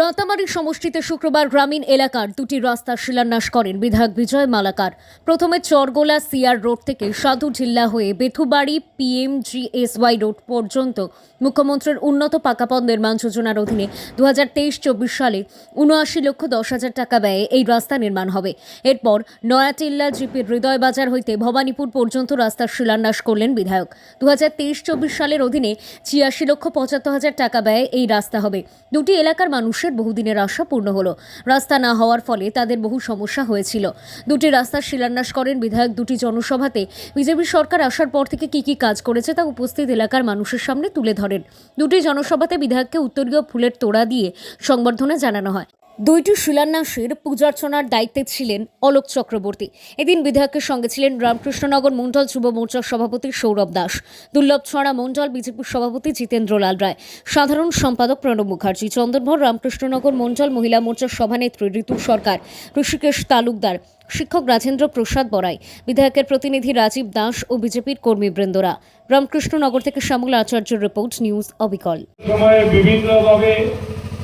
রাতামারি সমষ্টিতে শুক্রবার গ্রামীণ এলাকার দুটি রাস্তার শিলান্যাস করেন বিধায়ক বিজয় মালাকার। প্রথমে চরগোলা সিআর রোড থেকে সাধু ঝিল্লা হয়ে বেথুবাড়ি পিএমজিএসওয়াই রোড পর্যন্ত মুখ্যমন্ত্রীর উন্নত পাকাপথ নির্মাণ যোজনার অধীনে দু হাজার তেইশ চব্বিশ সালে উনআশি লক্ষ দশ হাজার টাকা ব্যয়ে এই রাস্তা নির্মাণ হবে। এরপর নয়াটিল্লা জিপির হৃদয় বাজার হইতে ভবানীপুর পর্যন্ত রাস্তার শিলান্যাস করলেন বিধায়ক। দু হাজার তেইশ চব্বিশ সালের অধীনে ছিয়াশি লক্ষ পঁচাত্তর হাজার টাকা ব্যয়ে এই রাস্তা হবে। দুটি এলাকার মানুষের বহুদিনের আশা পূর্ণ হলো। রাস্তা না হওয়ার ফলে তাদের বহু সমস্যা হয়েছিল। দুটি রাস্তার শিলান্যাস করেন বিধায়ক দুটি জনসভাতে। বিজেপি সরকার আসার পর থেকে কি কি কাজ করেছে তা উপস্থিত এলাকার মানুষের সামনে তুলে ধরেন। দুটি জনসভাতে বিধায়ককে উত্তরীয় ফুলের তোড়া দিয়ে সংবর্ধনা জানানো হয়। দুইটি শিলান্যাসের পূজার্চনার দায়িত্বে ছিলেন অলোক চক্রবর্তী। এদিন বিধায়কের সঙ্গে ছিলেন রামকৃষ্ণনগর মণ্ডল যুব মোর্চার সভাপতি সৌরভ দাস। দুর্লভ ছড়া মণ্ডল বিজেপির সভাপতি জিতেন্দ্র লাল রায়। সাধারণ সম্পাদক প্রণব মুখার্জি। চন্দনভর রামকৃষ্ণনগর মণ্ডল মহিলা মোর্চার সভানেত্রী ঋতু সরকার। ঋষিকেশ তালুকদার। শিক্ষক রাজেন্দ্র প্রসাদ বড়াই বিধায়কের প্রতিনিধি রাজীব দাস ও বিজেপির কর্মীবৃন্দরা রামকৃষ্ণনগর থেকে শ্যামল আচার্যের রিপোর্ট, নিউজ অবিকল। সময়ে বিভিন্নভাবে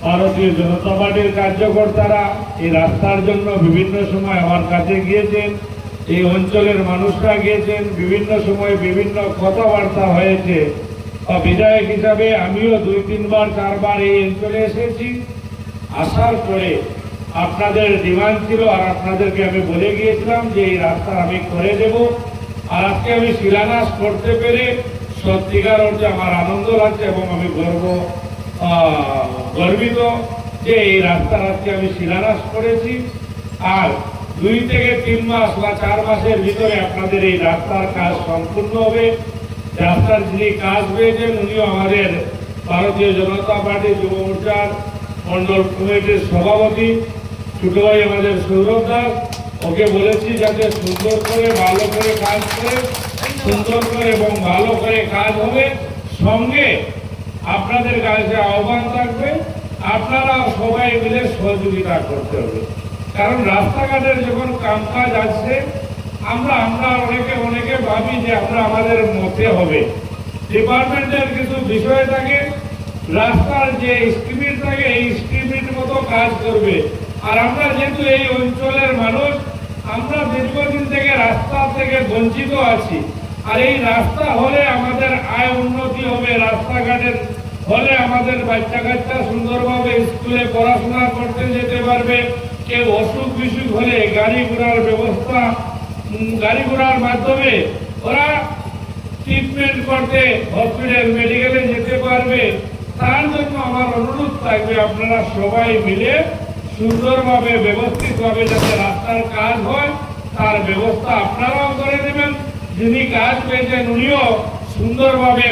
ভারতীয় জনতা পার্টির কার্যকর্তারা এই রাস্তার জন্য বিভিন্ন সময় আমার কাছে গিয়েছেন, এই অঞ্চলের মানুষরা গিয়েছেন, বিভিন্ন সময়ে বিভিন্ন কথাবার্তা হয়েছে। বিধায়ক হিসাবে আমিও দুই, তিনবার, চারবার এই অঞ্চলে এসেছি। আসার পরে আপনাদের ডিমান্ড ছিল আর আপনাদেরকে আমি বলে গিয়েছিলাম যে এই রাস্তা আমি করে দেব। আর আজকে আমি শিলান্যাস করতে পেরে সত্যিকার অর্থে আমার আনন্দ লাগছে এবং আমি গর্ব গর্বিত যে এই রাস্তা আজকে আমি শিলান্যাস করেছি। আর দুই থেকে তিন মাস বা চার মাসের ভিতরে আপনাদের এই রাস্তার কাজ সম্পূর্ণ হবে। রাস্তার যিনি কাজ পেয়েছেন, উনিও আমাদের ভারতীয় জনতা পার্টি যুব মোর্চার মন্ডল কমিটির সভাপতি। ছোট ভাই আমাদের সৌরভ দাস, ওকে বলেছি যাতে সুন্দর করে, ভালো করে কাজ করে, সুন্দর করে এবং ভালো করে কাজ হবে। সঙ্গে আপনাদের কাছে আহ্বান থাকবে, আপনারা সবাই মিলে সহযোগিতা করতে হবে। কারণ রাস্তাঘাটের যখন কামকাজ আসছে, আমরা আমরা অনেকে অনেকে ভাবি যে আমরা আমাদের মতে হবে। ডিপার্টমেন্টের কিছু বিষয় থাকে, রাস্তার যে স্কিমিট থাকে, এই স্কিমিট মতো কাজ করবে। আর আমরা যেহেতু এই অঞ্চলের মানুষ, আমরা দীর্ঘদিন থেকে রাস্তা থেকে বঞ্চিত আছি। আর এই রাস্তা হলে আমাদের আয় উন্নতি হবে, রাস্তাঘাটের হলে আমাদের বাচ্চা কাচ্চা সুন্দরভাবে স্কুলে পড়াশোনা করতে যেতে পারবে। কেউ অসুখ বিসুখ হলে গাড়ি ঘোড়ার ব্যবস্থা গাড়ি ঘোড়ার মাধ্যমে ওরা ট্রিটমেন্ট করতে হসপিটাল মেডিকেলে যেতে পারবে। তার জন্য আমার অনুরোধ থাকবে আপনারা সবাই মিলে সুন্দরভাবে, ব্যবস্থিতভাবে যাতে রাস্তার কাজ হয়, তার ব্যবস্থা আপনারাও করে দেবেন। যিনি কাজ পেয়েছেন, উনিও সুন্দরভাবে